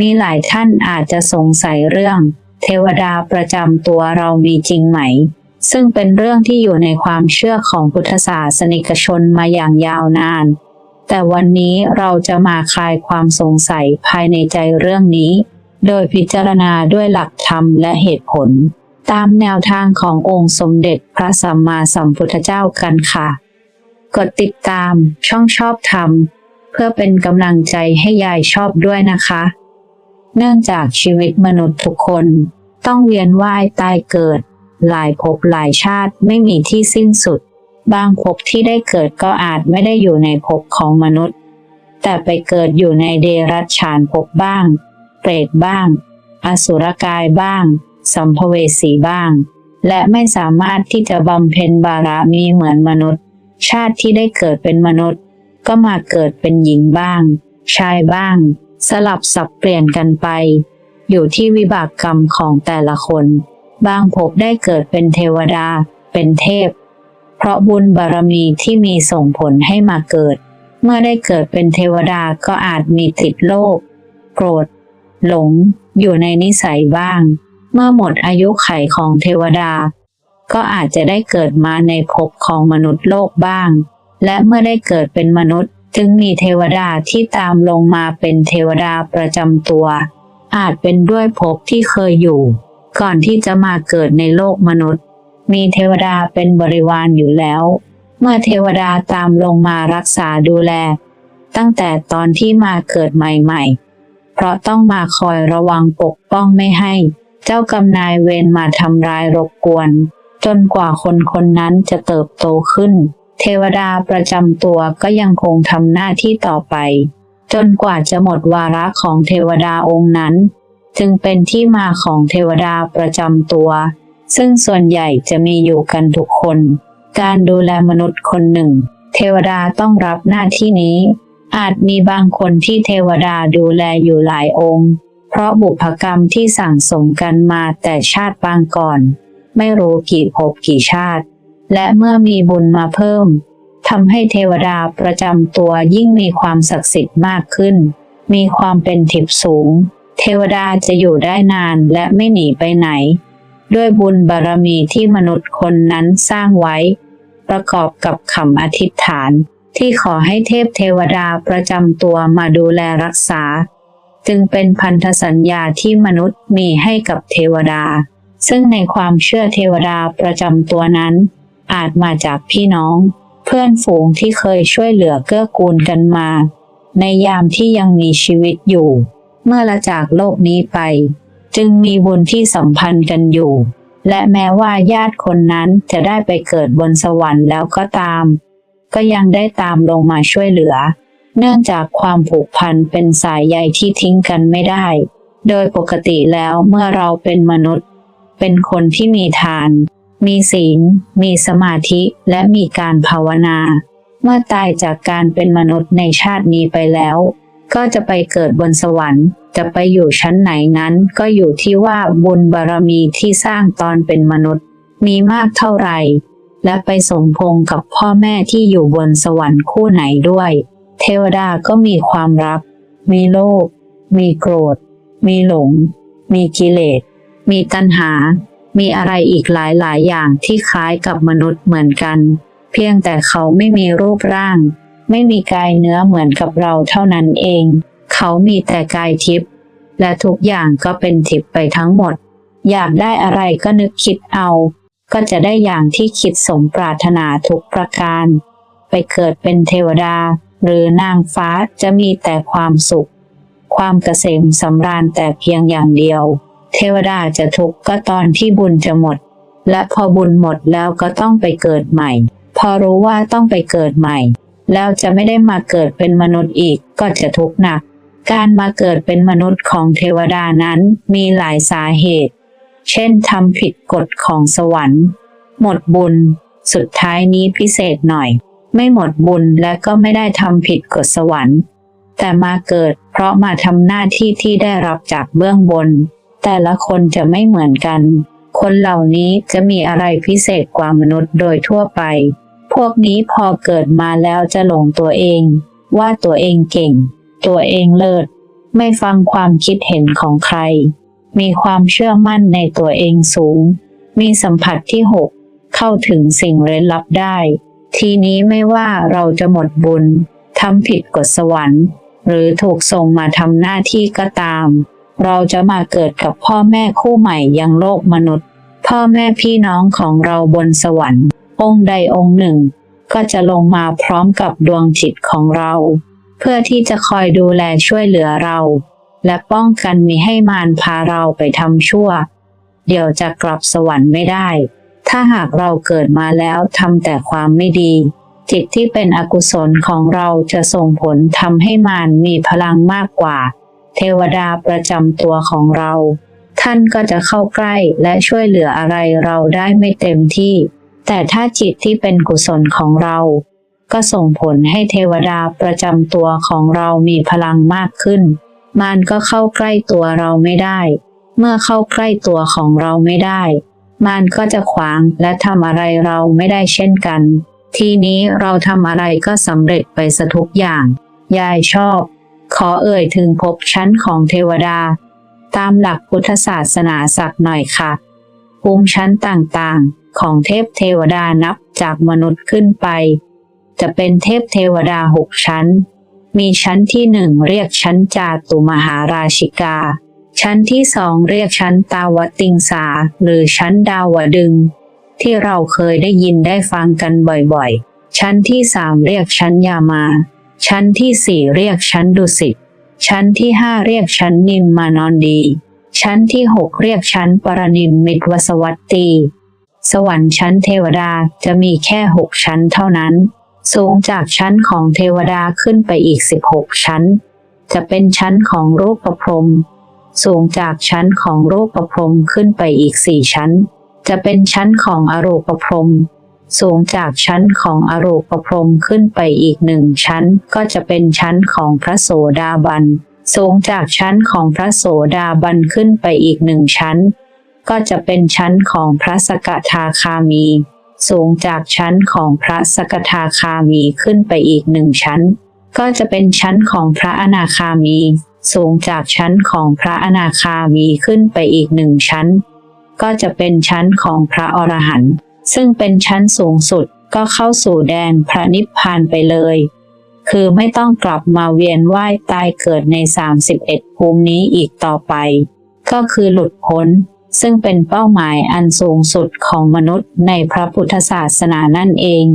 มีหลายท่านอาจจะสงสัยเรื่อง เทวดาประจำตัวเรามีจริงไหม ซึ่งเป็นเรื่องที่อยู่ในความเชื่อของพุทธศาสนิกชนมาอย่างยาวนาน แต่วันนี้เราจะมาคลายความสงสัยภายในใจเรื่องนี้ โดยพิจารณาด้วยหลักธรรมและเหตุผล ตามแนวทางขององค์สมเด็จพระสัมมาสัมพุทธเจ้ากันค่ะ กดติดตามช่องชอบธรรมเพื่อเป็นกำลังใจให้ยายชอบด้วยนะคะ เนื่องจากชีวิตมนุษย์ทุกคนต้องเวียนว่ายตายเกิด หลายภพหลายชาติไม่มีที่สิ้นสุด บางภพที่ได้เกิดก็อาจไม่ได้อยู่ในภพของมนุษย์ แต่ไปเกิดอยู่ในเดรัจฉานภพบ้าง เปรตบ้าง อสุรกายบ้าง สัมภเวสีบ้าง และไม่สามารถที่จะบำเพ็ญบารมีเหมือนมนุษย์ ชาติที่ได้เกิดเป็นมนุษย์ ก็มาเกิดเป็นหญิงบ้าง ชายบ้าง สลับสับเปลี่ยนกันไป อยู่ที่วิบากกรรมของแต่ละคน บางภพได้เกิดเป็นเทวดา เป็นเทพ เพราะบุญบารมีที่มีส่งผลให้มาเกิด เมื่อได้เกิดเป็นเทวดาก็อาจมีติดโลภโกรธ หลง อยู่ในนิสัยบ้าง เมื่อหมดอายุไขของเทวดา ก็อาจจะได้เกิดมาในภพของมนุษย์โลกบ้าง และเมื่อได้เกิดเป็นมนุษย์ จึงมีเทวดาที่ตามลงมาเป็นเทวดาประจำตัว อาจเป็นด้วยภพที่เคยอยู่ ก่อนที่จะมาเกิดในโลกมนุษย์ มีเทวดาเป็นบริวารอยู่แล้ว เมื่อเทวดาตามลงมารักษาดูแล ตั้งแต่ตอนที่มาเกิดใหม่ๆ เพราะต้องมาคอยระวังปกป้องไม่ให้ เจ้ากำนายเวรมาทำร้ายรบกวน จนกว่าคนคนนั้นจะเติบโตขึ้น เทวดาประจำตัวก็ยังคงทำหน้าที่ต่อไป จนกว่าจะหมดวาระของเทวดาองค์นั้น จึงเป็นที่มาของเทวดาประจำตัว ซึ่งส่วนใหญ่จะมีอยู่กันทุกคน การดูแลมนุษย์คนหนึ่ง เทวดาต้องรับหน้าที่นี้ อาจมีบางคนที่เทวดาดูแลอยู่หลายองค์ เพราะบุพกรรมที่สั่งสมกันมาแต่ชาติปางก่อน ไม่รู้กี่ภพกี่ชาติ และเมื่อมีบุญมาเพิ่มทำให้เทวดาประจำตัวยิ่งมีความศักดิ์สิทธิ์มากขึ้น มีความเป็นทิพสูง เทวดาจะอยู่ได้นานและไม่หนีไปไหน ด้วยบุญบารมีที่มนุษย์คนนั้นสร้างไว้ ประกอบกับคำอธิษฐาน ที่ขอให้เทพเทวดาประจำตัวมาดูแลรักษา จึงเป็นพันธสัญญาที่มนุษย์มีให้กับเทวดา ซึ่งในความเชื่อเทวดาประจำตัวนั้น อาจมาจากพี่น้อง เพื่อนฝูงที่เคยช่วยเหลือเกื้อกูลกันมา ในยามที่ยังมีชีวิตอยู่ เมื่อละจากโลกนี้ไป จึงมีบุญที่สัมพันธ์กันอยู่ และแม้ว่าญาติคนนั้นจะได้ไปเกิดบนสวรรค์แล้วก็ตาม ก็ยังได้ตามลงมาช่วยเหลือ เนื่องจากความผูกพันเป็นสายใยที่ทิ้งกันไม่ได้ โดยปกติแล้วเมื่อเราเป็นมนุษย์ เป็นคนที่มีทาน มีศีล มีสมาธิและมีการภาวนา เมื่อตายจากการเป็นมนุษย์ในชาตินี้ไปแล้ว ก็จะไปเกิดบนสวรรค์ จะไปอยู่ชั้นไหนนั้น ก็อยู่ที่ว่าบุญบารมีที่สร้างตอนเป็นมนุษย์ มีมากเท่าไหร่ และไปสมพงกับพ่อแม่ที่อยู่บนสวรรค์คู่ไหนด้วย เทวดาก็มีความรัก มีโลภมีโกรธ มีหลง มีกิเลส มีตัณหา มีอะไรอีกหลายหลาย ๆ อย่างที่คล้ายกับมนุษย์เหมือนกัน เพียงแต่เขาไม่มีรูปร่าง ไม่มีกายเนื้อเหมือนกับเราเท่านั้นเอง เขามีแต่กายทิพย์และทุกอย่างก็เป็นทิพย์ไปทั้งหมด อยากได้อะไรก็นึกคิดเอา ก็จะได้อย่างที่คิดสมปรารถนาทุกประการ ไปเกิดเป็นเทวดา หรือนางฟ้าจะมีแต่ความสุข ความเกษมสำราญแต่เพียงอย่างเดียว เทวดาจะทุกข์ก็ตอนที่บุญจะหมด และพอบุญหมดแล้วก็ต้องไปเกิดใหม่ พอรู้ว่าต้องไปเกิดใหม่ แล้วจะไม่ได้มาเกิดเป็นมนุษย์อีกก็จะทุกข์หนัก การมาเกิดเป็นมนุษย์ของเทวดานั้นมีหลายสาเหตุ เช่นทำผิดกฎของสวรรค์ หมดบุญ สุดท้ายนี้พิเศษหน่อย ไม่หมดบุญและก็ไม่ได้ทำผิดกฎสวรรค์ แต่มาเกิดเพราะมาทำหน้าที่ที่ได้รับจากเบื้องบน แต่ละคนจะไม่เหมือนกัน คนเหล่านี้จะมีอะไรพิเศษกว่ามนุษย์โดยทั่วไป พวกนี้พอเกิดมาแล้วจะหลงตัวเอง ว่าตัวเองเก่ง ตัวเองเลิศ ไม่ฟังความคิดเห็นของใคร มีความเชื่อมั่นในตัวเองสูง มีสัมผัสที่หกเข้าถึงสิ่งเร้นลับได้ ทีนี้ไม่ว่าเราจะหมดบุญทำผิดกฎสวรรค์ หรือถูกส่งมาทำหน้าที่ก็ตาม เราจะมาเกิดกับพ่อแม่คู่ใหม่ยังโลกมนุษย์ พ่อแม่พี่น้องของเราบนสวรรค์ องค์ใดองค์หนึ่ง ก็จะลงมาพร้อมกับดวงจิตของเรา เพื่อที่จะคอยดูแลช่วยเหลือเรา และป้องกันมิให้มารพาเราไปทำชั่ว เดี๋ยวจะกลับสวรรค์ไม่ได้ ถ้าหากเราเกิดมาแล้วทำแต่ความไม่ดีจิตที่เป็นอกุศลของเราจะส่งผลทำให้มารมีพลังมากกว่า เทวดาประจำตัวของเรา ท่านก็จะเข้าใกล้และช่วยเหลืออะไรเราได้ไม่เต็มที่ แต่ถ้าจิตที่เป็นกุศลของเรา ก็ส่งผลให้เทวดาประจำตัวของเรามีพลังมากขึ้นมารก็เข้าใกล้ตัวเราไม่ได้ เมื่อเข้าใกล้ตัวของเราไม่ได้มารก็จะขวางและทำอะไรเราไม่ได้เช่นกัน ทีนี้เราทำอะไรก็สำเร็จไปสทุกอย่าง ยายชอบ ขอเอ่ยถึงภพชั้นของเทวดา ตามหลักพุทธศาสนาสักหน่อยค่ะ ภูมิชั้นต่างๆ ของเทพเทวดานับจากมนุษย์ขึ้นไป จะเป็นเทพเทวดาหกชั้น มีชั้นที่หนึ่งเรียกชั้นจาตุมหาราชิกา ชั้นที่สองเรียกชั้นตาวติงสาหรือชั้นดาวดึง ที่เราเคยได้ยินได้ฟังกันบ่อยๆ ชั้นที่สามเรียกชั้นยามา ชั้นที่สี่เรียกชั้นดุสิต ชั้นที่ห้าเรียกชั้นนิมมานอนดี ชั้นที่หกเรียกชั้นปรนิมมิตวสวัตตี สวรรค์ชั้นเทวดาจะมีแค่หกชั้นเท่านั้น สูงจากชั้นของเทวดาขึ้นไปอีก16ชั้น จะเป็นชั้นของรูปประพรม สูงจากชั้นของรูปประพรมขึ้นไปอีกสี่ชั้น จะเป็นชั้นของอรูปประพรม สูงจากชั้นของอรูปรพรมขึ้นไปอีกหนึ่งชั้น ก็จะเป็นชั้นของพระโสดาบัน สูงจากชั้นของพระโสดาบันขึ้นไปอีกหนึ่งชั้น ก็จะเป็นชั้นของพระสกทาคามี สูงจากชั้นของพระสกทาคามีขึ้นไปอีกหนึ่งชั้น ก็จะเป็นชั้นของพระอนาคามี สูงจากชั้นของพระอนาคามีขึ้นไปอีกหนึ่งชั้น ก็จะเป็นชั้นของพระอรหันต์ ซึ่งเป็นชั้นสูงสุดก็เข้าสู่แดนพระนิพพานไปเลย คือไม่ต้องกลับมาเวียนว่ายตายเกิดใน 31 ภูมินี้อีกต่อไป ก็คือหลุดพ้น ซึ่งเป็นเป้าหมายอันสูงสุดของมนุษย์ในพระพุทธศาสนานั่นเอง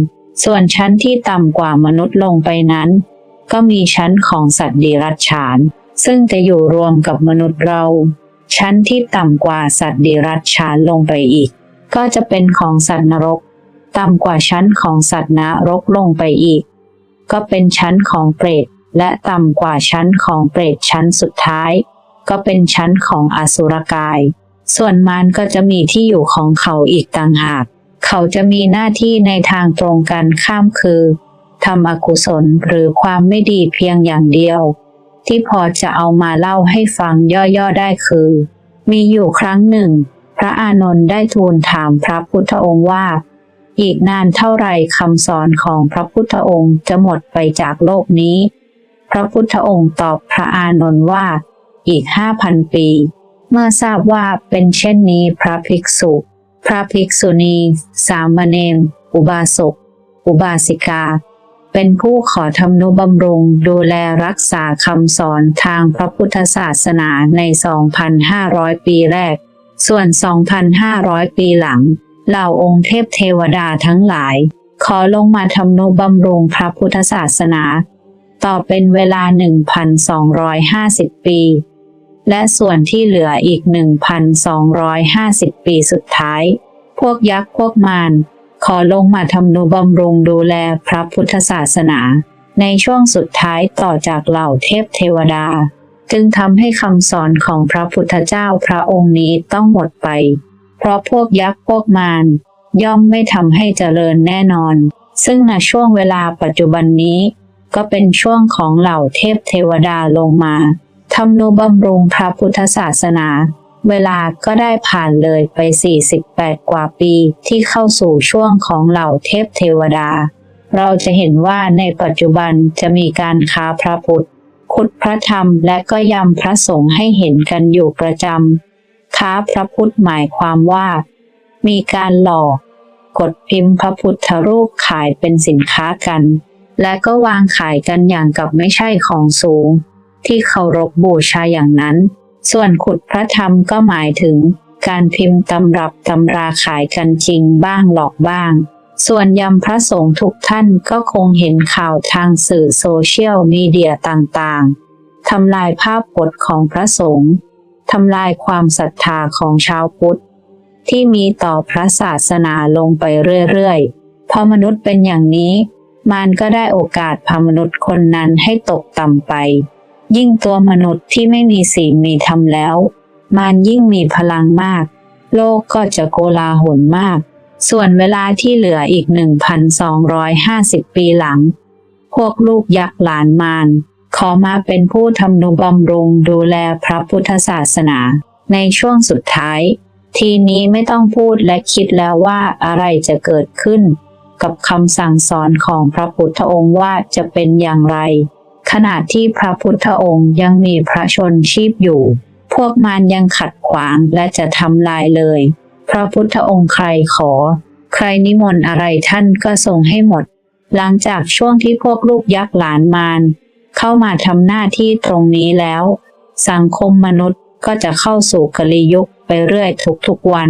ส่วนชั้นที่ต่ำกว่ามนุษย์ลงไปนั้น ก็มีชั้นของสัตว์เดรัจฉาน ซึ่งจะอยู่รวมกับมนุษย์เรา ชั้นที่ต่ำกว่าสัตว์เดรัจฉานลงไปอีก ก็จะเป็นของสัตว์นรก ต่ำกว่าชั้นของสัตว์นรกลงไปอีก ก็เป็นชั้นของเปรตและต่ำกว่าชั้นของเปรตชั้นสุดท้าย ก็เป็นชั้นของอสุรกาย ส่วนมารก็จะมีที่อยู่ของเขาอีกต่างหาก เขาจะมีหน้าที่ในทางตรงกันข้ามคือทำอกุศลหรือความไม่ดีเพียงอย่างเดียว ที่พอจะเอามาเล่าให้ฟังย่อๆได้คือ มีอยู่ครั้งหนึ่ง ระอานนท์ได้ทูลถามพระพุทธองค์ว่า อีกนานเท่าไรคำสอนของพระพุทธองค์จะหมดไปจากโลกนี้ พระพุทธองค์ตอบพระอานนท์ว่า อีกห้าพันปี เมื่อทราบว่าเป็นเช่นนี้พระภิกษุ พระภิกษุณี สามเณรอุบาสก อุบาสิกา เป็นผู้ขอทำนุบำรุงดูแลรักษาคำสอนทางพระพุทธศาสนาใน 2,500 ปีแรก ส่วน 2,500 ปีหลัง เหล่าองค์เทพเทวดาทั้งหลาย ขอลงมาทำนุบำรุงพระพุทธศาสนา ต่อเป็นเวลา 1,250 ปี และส่วนที่เหลืออีก 1,250 ปีสุดท้าย พวกยักษ์พวกมารขอลงมาทำนุบำรุงดูแลพระพุทธศาสนา ในช่วงสุดท้ายต่อจากเหล่าเทพเทวดา จึงทำให้คำสอนของพระพุทธเจ้าพระองค์นี้ต้องหมดไป เพราะพวกยักษ์พวกมารย่อมไม่ทำให้เจริญแน่นอน ซึ่งในช่วงเวลาปัจจุบันนี้ ก็เป็นช่วงของเหล่าเทพเทวดาลงมาทำนุบำรุงพระพุทธศาสนา เวลาก็ได้ผ่านเลยไป 48 กว่าปีที่เข้าสู่ช่วงของเหล่าเทพเทวดา เราจะเห็นว่าในปัจจุบันจะมีการค้าพระพุทธ ขุดพระธรรม และก็ยำพระสงฆ์ให้เห็นกันอยู่ประจำค้าพระพุทธหมายความว่า มีการหลอก กดพิมพ์พระพุทธรูปขายเป็นสินค้ากัน และก็วางขายกันอย่างกับไม่ใช่ของสูง ที่เคารพบูชาอย่างนั้น ส่วนขุดพระธรรมก็หมายถึง การพิมพ์ตำรับตำราขายกันจริงบ้างหลอกบ้าง ส่วนยำพระสงฆ์ทุกท่านก็คงเห็นข่าวทางสื่อโซเชียลมีเดียต่างๆ ทำลายภาพพจน์ของพระสงฆ์ ทำลายความศรัทธาของชาวพุทธ ที่มีต่อพระศาสนาลงไปเรื่อยๆ พอมนุษย์เป็นอย่างนี้มารก็ได้โอกาสพามนุษย์คนนั้นให้ตกต่ำไป ยิ่งตัวมนุษย์ที่ไม่มีศีลมีธรรมแล้วมารยิ่งมีพลังมาก โลกก็จะโกลาหลมาก ส่วนเวลาที่เหลืออีก 1,250 ปีหลัง พวกลูกยักษ์หลานมารขอมาเป็นผู้ทำนุบำรุงดูแลพระพุทธศาสนาในช่วงสุดท้าย ทีนี้ไม่ต้องพูดและคิดแล้วว่าอะไรจะเกิดขึ้น กับคำสั่งสอนของพระพุทธองค์ว่าจะเป็นอย่างไร ขณะที่พระพุทธองค์ยังมีพระชนชีพอยู่ พวกมันยังขัดขวางและจะทำลายเลย พระพุทธองค์ใครขอ ใครนิมนต์อะไรท่านก็ทรงให้หมด หลังจากช่วงที่พวกลูกยักษ์หลานมารเข้ามาทำหน้าที่ตรงนี้แล้ว สังคมมนุษย์ก็จะเข้าสู่กลียุคไปเรื่อยทุกๆวัน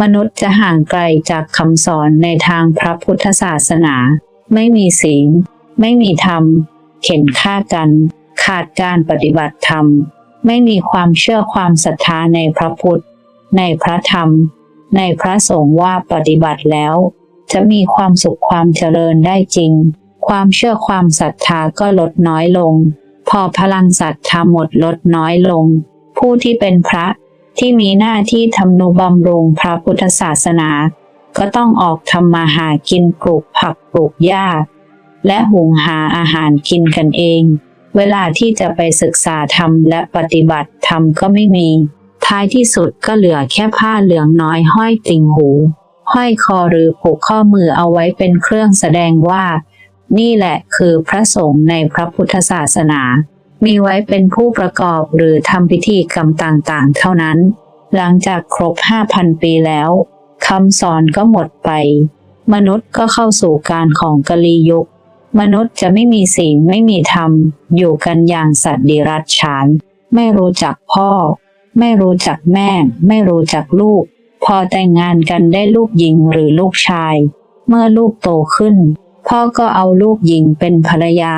มนุษย์จะห่างไกลจากคำสอนในทางพระพุทธศาสนา ไม่มีศีลไม่มีธรรม เข็นฆ่ากัน ขาดการปฏิบัติธรรม ไม่มีความเชื่อความศรัทธาในพระพุทธ ในพระธรรม ในพระสงฆ์ว่าปฏิบัติแล้ว จะมีความสุขความเจริญได้จริง ความเชื่อความศรัทธาก็ลดน้อยลง พอพลังศรัทธาหมดลดน้อยลง ผู้ที่เป็นพระที่มีหน้าที่ทำนุบำรุงพระพุทธศาสนา ก็ต้องออกทำมาหากินปลูกผักปลูกหญ้า และหุงหาอาหารกินกันเอง เวลาที่จะไปศึกษาธรรมและปฏิบัติธรรมก็ไม่มี ท้ายที่สุดก็เหลือแค่ผ้าเหลืองน้อยห้อยติ่งหู ห้อยคอหรือผูกข้อมือเอาไว้เป็นเครื่องแสดงว่า นี่แหละคือพระสงฆ์ในพระพุทธศาสนา มีไว้เป็นผู้ประกอบหรือทำพิธีกรรมต่างๆ เท่านั้น หลังจากครบ 5,000 ปีแล้วคำสอนก็หมดไป มนุษย์ก็เข้าสู่การของกลียุค มนุษย์จะไม่มีศีลไม่มีธรรม อยู่กันอย่างสัตว์ดิรัจฉาน ไม่รู้จักพ่อ ไม่รู้จักแม่ ไม่รู้จักลูก พอแต่งงานกันได้ลูกหญิงหรือลูกชาย เมื่อลูกโตขึ้น พ่อก็เอาลูกหญิงเป็นภรรยา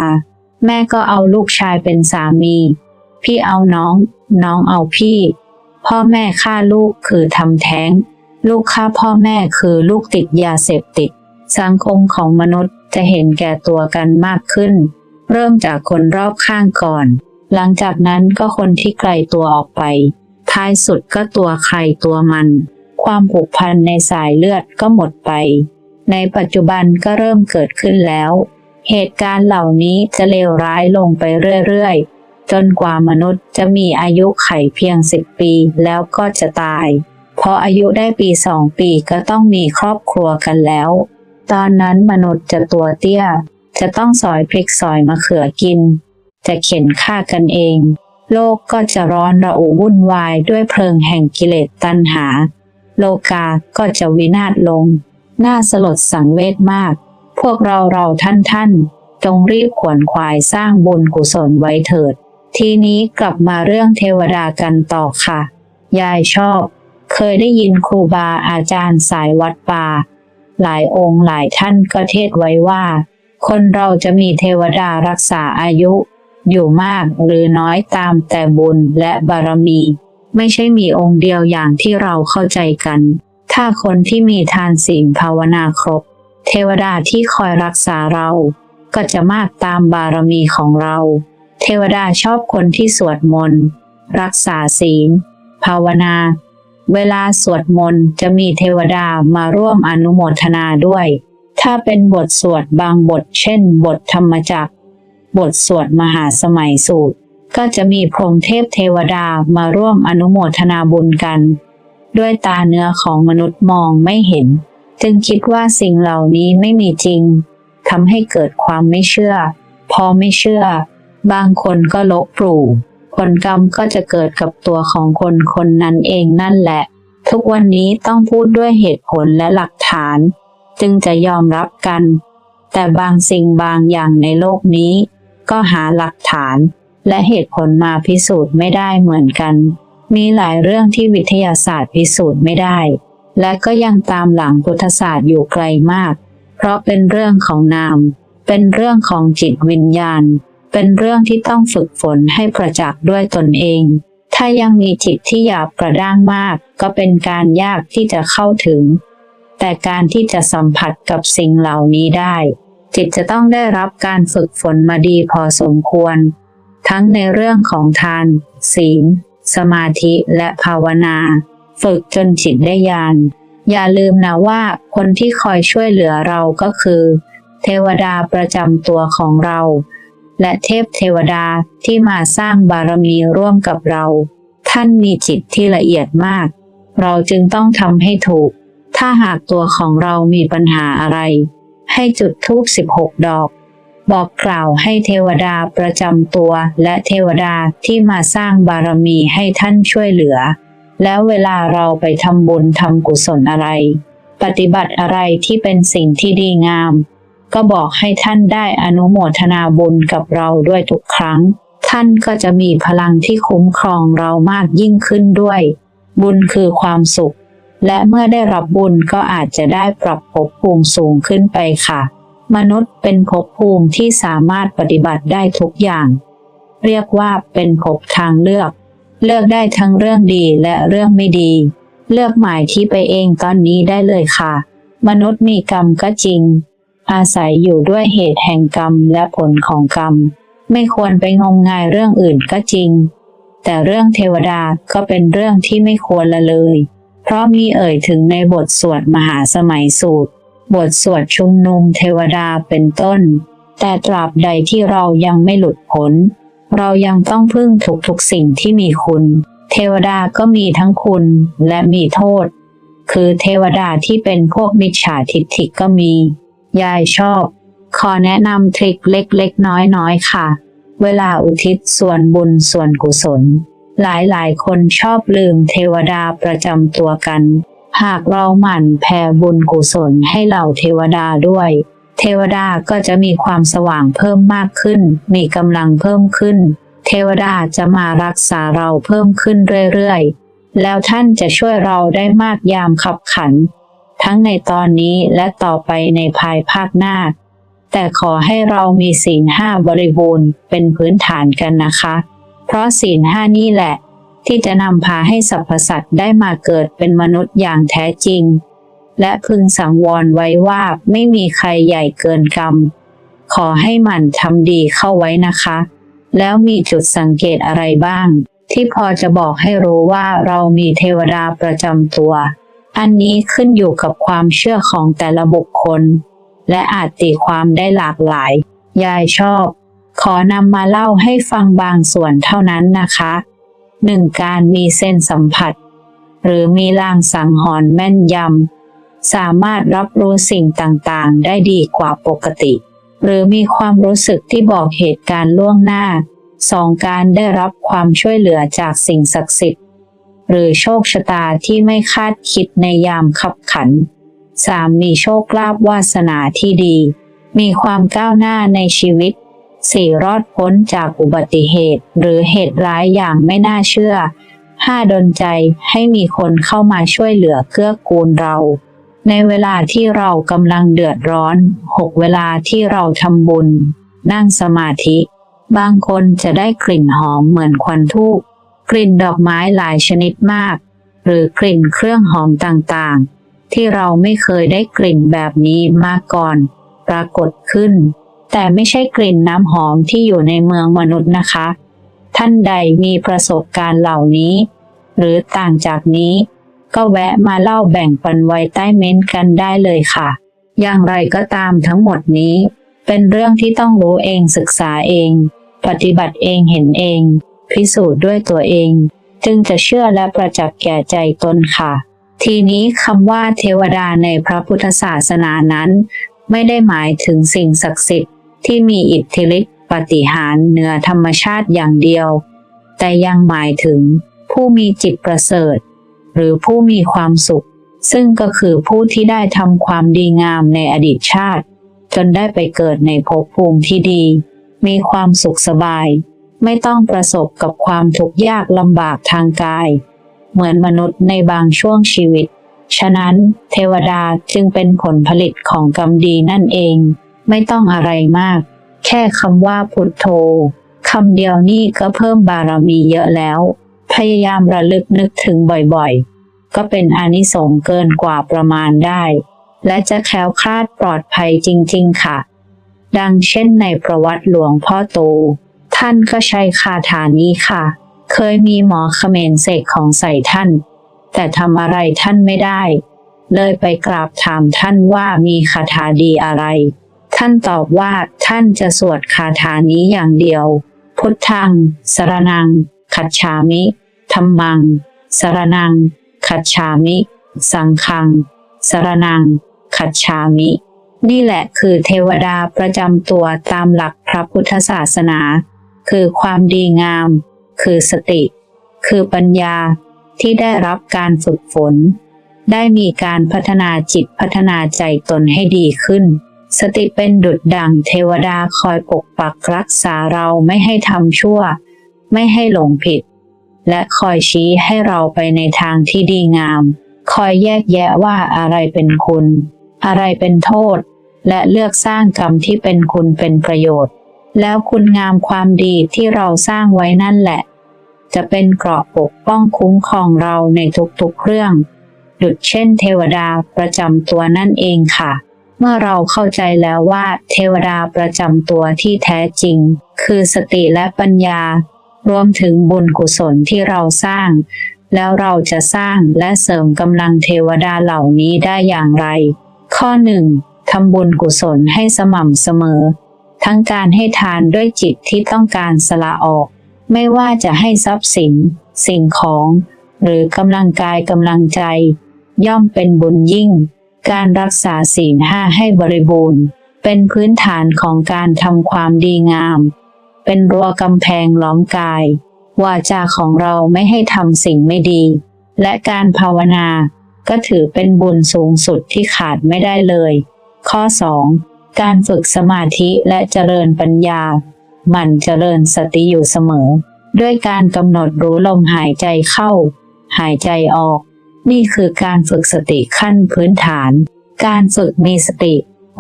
แม่ก็เอาลูกชายเป็นสามี พี่เอาน้อง น้องเอาพี่ พ่อแม่ฆ่าลูกคือทำแท้ง ลูกฆ่าพ่อแม่คือลูกติดยาเสพติด สังคมของมนุษย์จะเห็นแก่ตัวกันมากขึ้น เริ่มจากคนรอบข้างก่อน หลังจากนั้นก็คนที่ไกลตัวออกไป ท้ายสุดก็ตัวใครตัวมัน ความผูกพันในสายเลือดก็หมดไป ในปัจจุบันก็เริ่มเกิดขึ้นแล้ว เหตุการณ์เหล่านี้จะเลวร้ายลงไปเรื่อยๆ จนกว่ามนุษย์จะมีอายุไขเพียงสิบปีแล้วก็จะตายพออายุได้ปีสองปีก็ต้องมีครอบครัวกันแล้ว ตอนนั้นมนุษย์จะตัวเตี้ย จะต้องสอยพริกสอยมะเขือกิน จะเข็นฆ่ากันเอง โลกก็จะร้อนระอุวุ่นวายด้วยเพลิงแห่งกิเลสตัณหา โลกาก็จะวินาศลง น่าสลดสังเวชมาก พวกเราเราท่านท่านจงรีบขวนขวายสร้างบุญกุศลไว้เถิด ทีนี้กลับมาเรื่องเทวดากันต่อค่ะ ยายชอบ เคยได้ยินครูบาอาจารย์สายวัดป่า หลายองค์หลายท่านก็เทศไว้ว่า คนเราจะมีเทวดารักษาอายุ อยู่มากหรือน้อยตามแต่บุญและบารมี ไม่ใช่มีองค์เดียวอย่างที่เราเข้าใจกัน ถ้าคนที่มีทานศีลภาวนาครบ เทวดาที่คอยรักษาเรา ก็จะมากตามบารมีของเรา เทวดาชอบคนที่สวดมนต์รักษาศีล ภาวนา เวลาสวดมนต์จะมีเทวดามาร่วมอนุโมทนาด้วย ถ้าเป็นบทสวดบางบทเช่น บทธรรมจักร บทสวดมหาสมัยสูตร ก็จะมีพรหมเทพเทวดามาร่วมอนุโมทนาบุญกัน ด้วยตาเนื้อของมนุษย์มองไม่เห็น จึงคิดว่าสิ่งเหล่านี้ไม่มีจริงทำให้เกิดความไม่เชื่อ พอไม่เชื่อ บางคนก็ลบปลู่ผลกรรมก็จะเกิดกับตัวของคนคนนั้นเองนั่นแหละ ทุกวันนี้ต้องพูดด้วยเหตุผลและหลักฐาน จึงจะยอมรับกัน แต่บางสิ่งบางอย่างในโลกนี้ ก็หาหลักฐาน และเหตุผลมาพิสูจน์ไม่ได้เหมือนกัน มีหลายเรื่องที่วิทยาศาสตร์พิสูจน์ไม่ได้ และก็ยังตามหลังพุทธศาสตร์อยู่ไกลมาก เพราะเป็นเรื่องของนาม เป็นเรื่องของจิตวิญญาณ เป็นเรื่องที่ต้องฝึกฝนให้ประจักษ์ด้วยตนเอง ถ้ายังมีจิตที่หยาบกระด้างมาก ก็เป็นการยากที่จะเข้าถึง แต่การที่จะสัมผัสกับสิ่งเหล่านี้ได้ จิตจะต้องได้รับการฝึกฝนมาดีพอสมควร ทั้งในเรื่องของทาน ศีล สมาธิและภาวนา ฝึกจนจิตได้ญาณอย่าลืมนะว่าคนที่คอยช่วยเหลือเราก็คือ เทวดาประจำตัวของเรา และเทพเทวดาที่มาสร้างบารมีร่วมกับเรา ท่านมีจิตที่ละเอียดมาก เราจึงต้องทำให้ถูก ถ้าหากตัวของเรามีปัญหาอะไร ให้จุดธูป16ดอก บอกกล่าวให้เทวดาประจำตัวและเทวดาที่มาสร้างบารมีให้ท่านช่วยเหลือ แล้วเวลาเราไปทำบุญทำกุศลอะไร ปฏิบัติอะไรที่เป็นสิ่งที่ดีงาม ก็บอกให้ท่านได้อนุโมทนาบุญกับเราด้วยทุกครั้ง ท่านก็จะมีพลังที่คุ้มครองเรามากยิ่งขึ้นด้วย บุญคือความสุข และเมื่อได้รับบุญก็อาจจะได้ปรับภพภูมิสูงขึ้นไปค่ะ มนุษย์เป็นภพภูมิที่สามารถปฏิบัติได้ทุกอย่าง เรียกว่าเป็นภพทางเลือก เลือกได้ทั้งเรื่องดีและเรื่องไม่ดี เลือกหมายที่ไปเองตอนนี้ได้เลยค่ะ มนุษย์มีกรรมก็จริง อาศัยอยู่ด้วยเหตุแห่งกรรมและผลของกรรม ไม่ควรไปงมงายเรื่องอื่นก็จริง แต่เรื่องเทวดาก็เป็นเรื่องที่ไม่ควรละเลย เพราะมีเอ่ยถึงในบทสวดมหาสมัยสูตร บทสวดชุมนุมเทวดาเป็นต้น แต่ตราบใดที่เรายังไม่หลุดพ้น เรายังต้องพึ่งทุกๆสิ่งที่มีคุณ เทวดาก็มีทั้งคุณและมีโทษ คือเทวดาที่เป็นพวกมิจฉาทิฏฐิก็มี ยายชอบ ขอแนะนำทริคเล็กๆน้อยๆค่ะ เวลาอุทิศส่วนบุญส่วนกุศล หลายๆคนชอบลืมเทวดาประจำตัวกัน หากเราหมั่นแผ่บุญกุศลให้เหล่าเทวดาด้วย เทวดาก็จะมีความสว่างเพิ่มมากขึ้น มีกำลังเพิ่มขึ้น เทวดาจะมารักษาเราเพิ่มขึ้นเรื่อยๆ แล้วท่านจะช่วยเราได้มากยามขับขัน ทั้งในตอนนี้และต่อไปในภายภาคหน้า แต่ขอให้เรามีศีลห้าบริบูรณ์เป็นพื้นฐานกันนะคะ เพราะศีลห้านี่แหละ ที่จะนำพาให้สรรพสัตว์ได้มาเกิดเป็นมนุษย์อย่างแท้จริง และพึงสังวรไว้ว่าไม่มีใครใหญ่เกินกรรม ขอให้หมันทำดีเข้าไว้นะคะ แล้วมีจุดสังเกตอะไรบ้าง ที่พอจะบอกให้รู้ว่าเรามีเทวดาประจำตัว อันนี้ขึ้นอยู่กับความเชื่อของแต่ละบุคคล และอาจตีความได้หลากหลาย ยายชอบ ขอนำมาเล่าให้ฟังบางส่วนเท่านั้นนะคะหนึ่งการมีเส้นสัมผัส หรือมีลางสังหรณ์แม่นยำ สามารถรับรู้สิ่งต่างๆ ได้ดีกว่าปกติ หรือมีความรู้สึกที่บอกเหตุการณ์ล่วงหน้าสองการได้รับความช่วยเหลือจากสิ่งศักดิ์สิทธิ์ หรือโชคชะตาที่ไม่คาดคิดในยามขับขัน 3. มีโชคลาภวาสนาที่ดี มีความก้าวหน้าในชีวิต 4. รอดพ้นจากอุบัติเหตุ หรือเหตุร้ายอย่างไม่น่าเชื่อ 5. ดนใจให้มีคนเข้ามาช่วยเหลือเกื้อกูลเรา ในเวลาที่เรากำลังเดือดร้อน 6. เวลาที่เราทำบุญ นั่งสมาธิ บางคนจะได้กลิ่นหอมเหมือนควันทูบกลิ่นดอกไม้หลายชนิดมาก หรือกลิ่นเครื่องหอมต่างๆ ที่เราไม่เคยได้กลิ่นแบบนี้มาก่อน ปรากฏขึ้น แต่ไม่ใช่กลิ่นน้ำหอมที่อยู่ในเมืองมนุษย์นะคะ ท่านใดมีประสบการณ์เหล่านี้ หรือต่างจากนี้ ก็แวะมาเล่าแบ่งปันไว้ใต้เม้นต์กันได้เลยค่ะ อย่างไรก็ตามทั้งหมดนี้ เป็นเรื่องที่ต้องรู้เองศึกษาเอง ปฏิบัติเองเห็นเอง พิสูจน์ด้วยตัวเอง จึงจะเชื่อและประจักษ์แก่ใจตนค่ะ ทีนี้คำว่าเทวดาในพระพุทธศาสนานั้น ไม่ได้หมายถึงสิ่งศักดิ์สิทธิ ที่มีอิทธิฤทธิ์ปฏิหารเหนือธรรมชาติอย่างเดียว แต่ยังหมายถึงผู้มีจิตประเสริฐ หรือผู้มีความสุข ซึ่งก็คือผู้ที่ได้ทำความดีงามในอดีตชาติ จนได้ไปเกิดในภพภูมิที่ดี มีความสุขสบาย ไม่ต้องประสบกับความทุกข์ยากลำบากทางกาย เหมือนมนุษย์ในบางช่วงชีวิต ฉะนั้นเทวดาจึงเป็นผลผลิตของกรรมดีนั่นเอง ไม่ต้องอะไรมาก แค่คำว่าพุทโธคำเดียวนี่ก็เพิ่มบารมีเยอะแล้ว พยายามระลึกนึกถึงบ่อยๆ ก็เป็นอนิสงส์เกินกว่าประมาณได้ และจะแคล้วคลาดปลอดภัยจริง ๆ ค่ะ ดังเช่นในประวัติหลวงพ่อโต ท่านก็ใช้คาถานี้ค่ะ เคยมีหมอเขมรเสกของใส่ท่าน แต่ทำอะไรท่านไม่ได้ เลยไปกราบถามท่านว่ามีคาถาดีอะไร ท่านตอบว่าท่านจะสวดคาถานี้อย่างเดียว พุทธัง สรนังคัจฉามิธรรมัง สรนังคัจฉามิ สังฆัง สรนังคัจฉามิ นี่แหละคือเทวดาประจำตัวตามหลักพระพุทธศาสนา คือความดีงาม คือสติ คือปัญญาที่ได้รับการฝึกฝน ได้มีการพัฒนาจิตพัฒนาใจตนให้ดีขึ้น สติเป็นดุจดั่งเทวดาคอยปกปักรักษาเราไม่ให้ทำชั่ว ไม่ให้หลงผิด และคอยชี้ให้เราไปในทางที่ดีงาม คอยแยกแยะว่าอะไรเป็นคุณ อะไรเป็นโทษ และเลือกสร้างกรรมที่เป็นคุณเป็นประโยชน์ แล้วคุณงามความดีที่เราสร้างไว้นั่นแหละ จะเป็นเกราะปกป้องคุ้มครองเราในทุกๆเรื่อง ดุจเช่นเทวดาประจำตัวนั่นเองค่ะ มื่อเราเข้าใจแล้วว่าเทวดาประจำตัวที่แท้จริง คือสติและปัญญา รวมถึงบุญกุศลที่เราสร้าง แล้วเราจะสร้างและเสริมกำลังเทวดาเหล่านี้ได้อย่างไร ข้อหนึ่งทำบุญกุศลให้สม่ำเสมอ ทั้งการให้ทานด้วยจิตที่ต้องการสละออก ไม่ว่าจะให้ทรัพย์สิน สิ่งของ หรือกำลังกายกำลังใจ ย่อมเป็นบุญยิ่ง การรักษาศีลห้าให้บริบูรณ์ เป็นพื้นฐานของการทำความดีงาม เป็นรั้วกำแพงล้อมกาย วาจาของเราไม่ให้ทำสิ่งไม่ดี และการภาวนาก็ถือเป็นบุญสูงสุดที่ขาดไม่ได้เลย ข้อ 2. การฝึกสมาธิและเจริญปัญญา หมั่นเจริญสติอยู่เสมอ ด้วยการกำหนดรู้ลมหายใจเข้า หายใจออก นี่คือการฝึกสติขั้นพื้นฐาน การฝึกมีสติ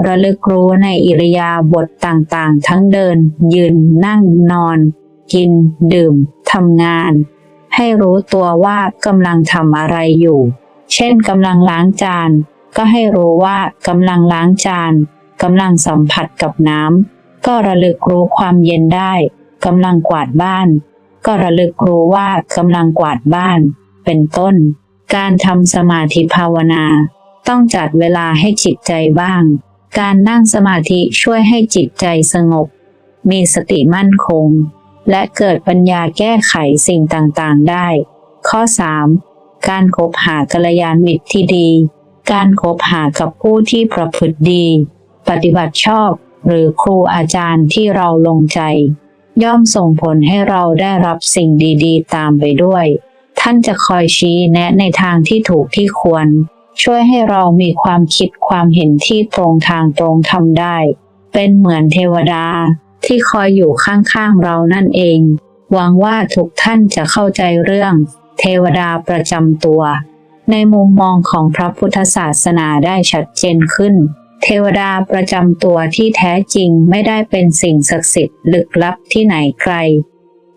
ระลึกรู้ในอิริยาบถต่างๆ ทั้งเดิน ยืน นั่ง นอน กิน ดื่ม ทำงาน ให้รู้ตัวว่ากำลังทำอะไรอยู่ เช่นกำลังล้างจาน ก็ให้รู้ว่ากำลังล้างจานกำลังสัมผัสกับน้ำ ก็ระลึกรู้ความเย็นได้กำลังกวาดบ้าน ก็ระลึกรู้ว่ากำลังกวาดบ้าน เป็นต้น การทำสมาธิภาวนา ต้องจัดเวลาให้จิตใจบ้าง การนั่งสมาธิช่วยให้จิตใจสงบ มีสติมั่นคง และเกิดปัญญาแก้ไขสิ่งต่างๆได้ ข้อ 3. การคบหากัลยาณมิตรที่ดี การคบหากับผู้ที่ประพฤติดี ปฏิบัติชอบหรือครูอาจารย์ที่เราลงใจ ย่อมส่งผลให้เราได้รับสิ่งดี ๆ ตามไปด้วย ท่านจะคอยชี้แนะในทางที่ถูกที่ควร ช่วยให้เรามีความคิดความเห็นที่ตรงทางตรงทำได้ เป็นเหมือนเทวดาที่คอยอยู่ข้างๆเรานั่นเอง หวังว่าทุกท่านจะเข้าใจเรื่อง เทวดาประจำตัว ในมุมมองของพระพุทธศาสนาได้ชัดเจนขึ้น เทวดาประจำตัวที่แท้จริงไม่ได้เป็นสิ่งศักดิ์สิทธิ์ลึกลับที่ไหนไกล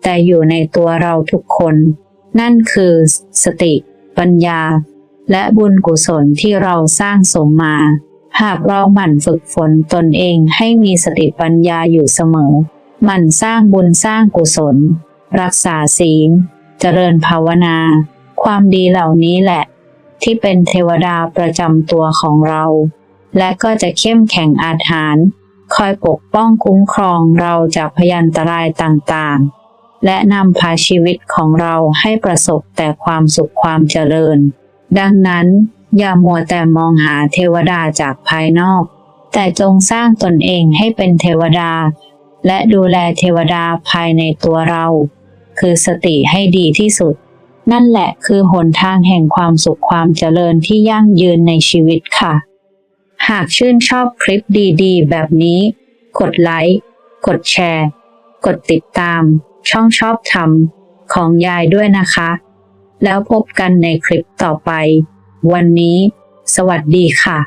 แต่อยู่ในตัวเราทุกคน นั่นคือสติ ปัญญา และบุญกุศลที่เราสร้างสมมา หากเราหมั่นฝึกฝนตนเองให้มีสติปัญญาอยู่เสมอ หมั่นสร้างบุญสร้างกุศล รักษาศีล เจริญภาวนา ความดีเหล่านี้แหละ ที่เป็นเทวดาประจำตัวของเรา และก็จะเข้มแข็งอาถรรพ์คอยปกป้องคุ้มครองเราจากพยันตรายต่างๆ และนำพาชีวิตของเราให้ประสบแต่ความสุขความเจริญ ดังนั้น อย่ามัวแต่มองหาเทวดาจากภายนอก แต่จงสร้างตนเองให้เป็นเทวดา และดูแลเทวดาภายในตัวเรา คือสติให้ดีที่สุด นั่นแหละคือหนทางแห่งความสุขความเจริญที่ยั่งยืนในชีวิตค่ะ หากชื่นชอบคลิปดีๆ แบบนี้ กดไลค์ กดแชร์ กดติดตาม ช่องชอบธรรมของยายด้วยนะคะ แล้วพบกันในคลิปต่อไป วันนี้ สวัสดีค่ะ